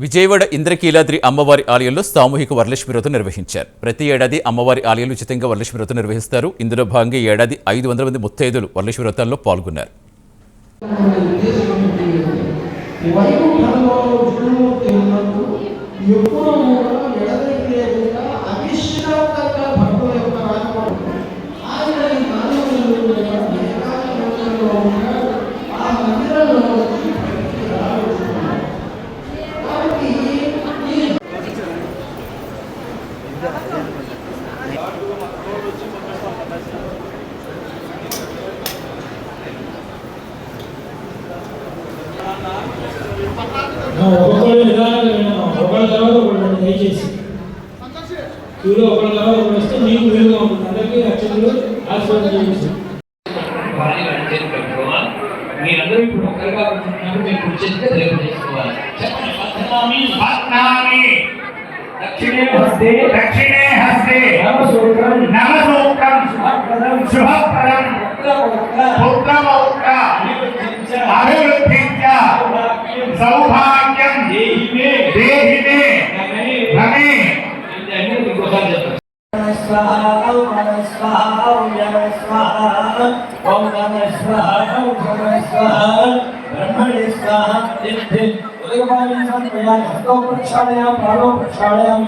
విజయవాడ ఇంద్రకీలాద్రి అమ్మవారి ఆలయంలో సామూహిక వరలక్ష్మి వ్రతం నిర్వహించారు. ప్రతి ఏడాది అమ్మవారి ఆలయంలో ఉచితంగా వరలక్ష్మి వ్రతం నిర్వహిస్తారు. ఇందులో భాగంగా ఏడాది ఐదు వందల మంది ముత్తైదులు వరలక్ష్మి వ్రతాల్లో పాల్గొన్నారు. వైకుంఠంలో ఒక్కొక్కరు నిదానంగా విన్నాం ఒకళ్ళ తర్వాత ఒకళ్ళు దయచేసి క్యూలో ఒకళ్ళ తర్వాత ఒకళ్ళు వస్తే మీకు వీలుగా ఉంటుంది. అందరికీ అక్షరులు ఆశీర్వాదం చేయించు. భారీ చేసి పెట్టుకోవాలి మీరందరూ ఇప్పుడు ఒక్కరిగా కూర్చున్నారు మీరు కూర్చొని తెలియజేసుకోవాలి చెప్పండి. పద్మామి పద్మామి దక్షిణే హస్తే దక్షిణే హస్తే. నమసూత్రం. నవసూక్తం శుభప్రదం. శుభప్రదం. పుత్రపౌత్ర పుత్రపౌత్ర అభివృద్ధించ. అభివృద్ధించ. సౌభాగ్యం नमस्वाहा नमस्वाहा ओम नमस्वाहा ओम नमस्वाहा ब्रह्मणे स्वाहा इति उदगपाणि संप्रया हस्तो प्रक्षालयाम प्राणो प्रक्षालयाम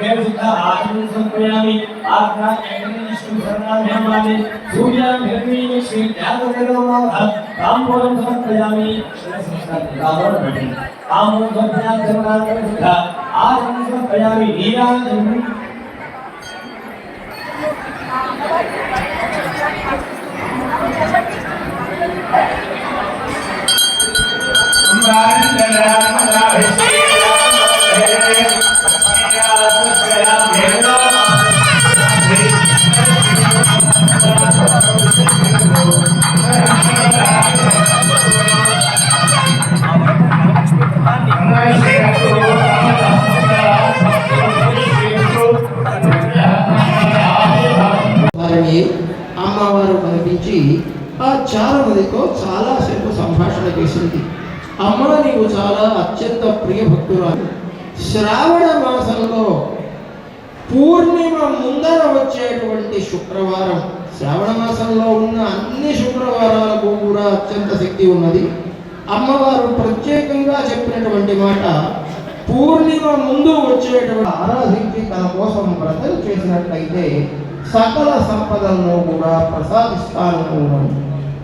गैर सिद्धा आत्मन संप्रयामि आत्मा एवं शरणाभ्यमाने सूर्यां भ्रमी श्री ज्ञानवेदोमाः रामपुरं समर्पयामि रामपुरं समर्पयामि रामपुरं समर्पयामि आज समर्पयामि नीलां అమ్మవారు కనిపించి ఆ చాలా చారమదితో చాలాసేపు సంభాషణ చేసింది. అమ్మ నీవు చాలా అత్యంత ప్రియ భక్తురాలు. శ్రావణ మాసంలో పూర్ణిమ ముందర వచ్చేటువంటి శుక్రవారం. శ్రావణ మాసంలో ఉన్న అన్ని శుక్రవారాలకు కూడా అత్యంత శక్తి ఉన్నది. అమ్మవారు ప్రత్యేకంగా చెప్పినటువంటి మాట పూర్ణిమ ముందు వచ్చేటువంటి ఆరాధించి తన కోసం వ్రతం చేసినట్లయితే సకల సంపదలను కూడా ప్రసాదిస్తాను.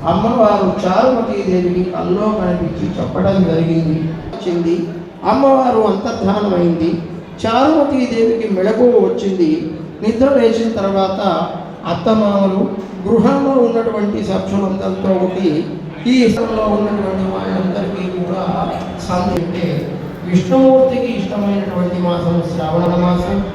అమ్మవారు చారుమతీ దేవిని కల్లో కనిపించి చెప్పడం జరిగింది. వచ్చింది. అమ్మవారు అంతర్ధానమైంది. చారుమతీ దేవికి మెళకువ వచ్చింది. నిద్ర లేచిన తర్వాత అత్తమామలు గృహంలో ఉన్నటువంటి సభ్యులందరితో ఒకటి ఈ ఇష్టంలో ఉన్నటువంటి వాళ్ళందరికీ కూడా సంధి అంటే విష్ణుమూర్తికి ఇష్టమైనటువంటి మాసం శ్రావణ మాసం.